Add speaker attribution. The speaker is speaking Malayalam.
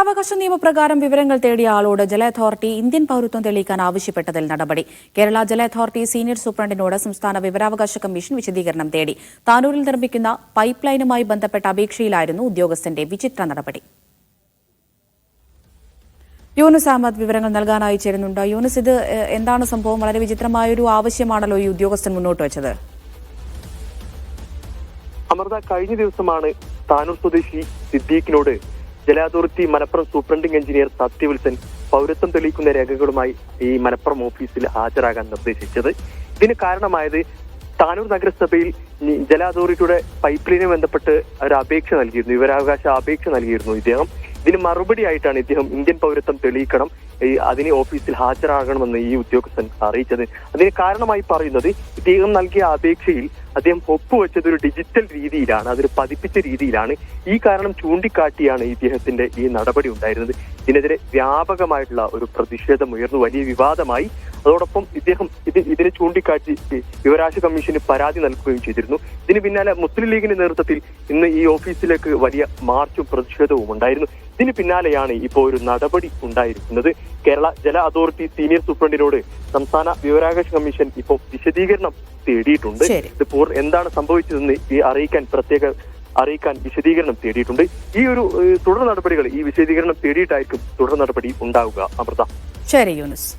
Speaker 1: വിവരാവകാശ നിയമപ്രകാരം വിവരങ്ങൾ തേടിയ ആളോട് ജല അതോറിറ്റി ഇന്ത്യൻ പൌരത്വം തെളിയിക്കാൻ ആവശ്യപ്പെട്ടതിൽ നടപടി. കേരള ജല അതോറിറ്റി സീനിയർ സൂപ്രണ്ടിനോട് സംസ്ഥാന വിവരാവകാശ കമ്മീഷൻ വിശദീകരണം തേടി. താനൂരിൽ നിർമ്മിക്കുന്ന പൈപ്പ് ലൈനുമായി ബന്ധപ്പെട്ട അപേക്ഷയിലായിരുന്നു ഉദ്യോഗസ്ഥന്റെ വിചിത്ര നടപടി. യൂനുസ് അഹമ്മദ് വിവരങ്ങൾ നൽകാനായി ചേരുന്നുണ്ട്. യൂനുസ് ഇത് എന്താണ് സംഭവം? വളരെ വിചിത്രമായൊരു ആവശ്യമാണല്ലോ ഈ ഉദ്യോഗസ്ഥൻ മുന്നോട്ട് വെച്ചത്.
Speaker 2: അമൃത കഴിഞ്ഞ ദിവസമാണ് താനൂർ സ്വദേശി സിദ്ദീഖിനോട് ജല authority Malappuram superintending engineer Sathyavilson പൗരത്വം തെളിയിക്കുന്ന രേഖകളുമായി ഈ മലപ്പുറം ഓഫീസിൽ ഹാജരാകാൻ നിർദ്ദേശിച്ചത്. ഇതിന് കാരണമായത് താനൂർ നഗരസഭയിൽ ജല അതോറിറ്റിയുടെ പൈപ്പ് ലൈനെ ബന്ധപ്പെട്ട് ഒരു അപേക്ഷ നൽകിയിരുന്നു. വിവരാവകാശ അപേക്ഷ നൽകിയിരുന്നു ഇദ്ദേഹം. ഇതിന് മറുപടി ആയിട്ടാണ് ഇദ്ദേഹം ഇന്ത്യൻ പൗരത്വം തെളിയിക്കണം. അതിന് ഓഫീസിൽ ഹാജരാകണമെന്ന് ഈ ഉദ്യോഗസ്ഥൻ അറിയിച്ചത്. അതിന് കാരണമായി പറയുന്നത് ഇദ്ദേഹം നൽകിയ അപേക്ഷയിൽ അദ്ദേഹം ഒപ്പുവെച്ചത് ഒരു ഡിജിറ്റൽ രീതിയിലാണ് അതൊരു പതിപ്പിച്ച രീതിയിലാണ്. ഈ കാരണം ചൂണ്ടിക്കാട്ടിയാണ് ഇദ്ദേഹത്തിന്റെ ഈ നടപടി ഉണ്ടായിരുന്നത്. ഇതിനെതിരെ വ്യാപകമായിട്ടുള്ള ഒരു പ്രതിഷേധം ഉയർന്നു. വലിയ വിവാദമായി. അതോടൊപ്പം ഇദ്ദേഹം ഇത് ഇതിനെ ചൂണ്ടിക്കാട്ടി വിവരാശ കമ്മീഷന് പരാതി നൽകുകയും ചെയ്തിരുന്നു. ഇതിന് പിന്നാലെ മുസ്ലിം ലീഗിന്റെ നേതൃത്വത്തിൽ ഇന്ന് ഈ ഓഫീസിലേക്ക് വലിയ മാർച്ചും പ്രതിഷേധവും ഉണ്ടായിരുന്നു. ഇതിന് പിന്നാലെയാണ് ഇപ്പോൾ ഒരു നടപടി ഉണ്ടായിരിക്കുന്നത്. കേരള ജല അതോറിറ്റി സീനിയർ സൂപ്രണ്ടിനോട് സംസ്ഥാന വിവരാകാശ കമ്മീഷൻ ഇപ്പോൾ വിശദീകരണം തേടിയിട്ടുണ്ട്. ഇത് പൂർ എന്താണ് സംഭവിച്ചതെന്ന് ഈ അറിയിക്കാൻ പ്രത്യേക അറിയിക്കാൻ വിശദീകരണം തേടിയിട്ടുണ്ട്. ഈ ഒരു തുടർ നടപടികൾ ഈ വിശദീകരണം തേടിയിട്ടായിരിക്കും തുടർ നടപടി ഉണ്ടാവുക. അമൃത.
Speaker 1: ശരി യൂനുസ്.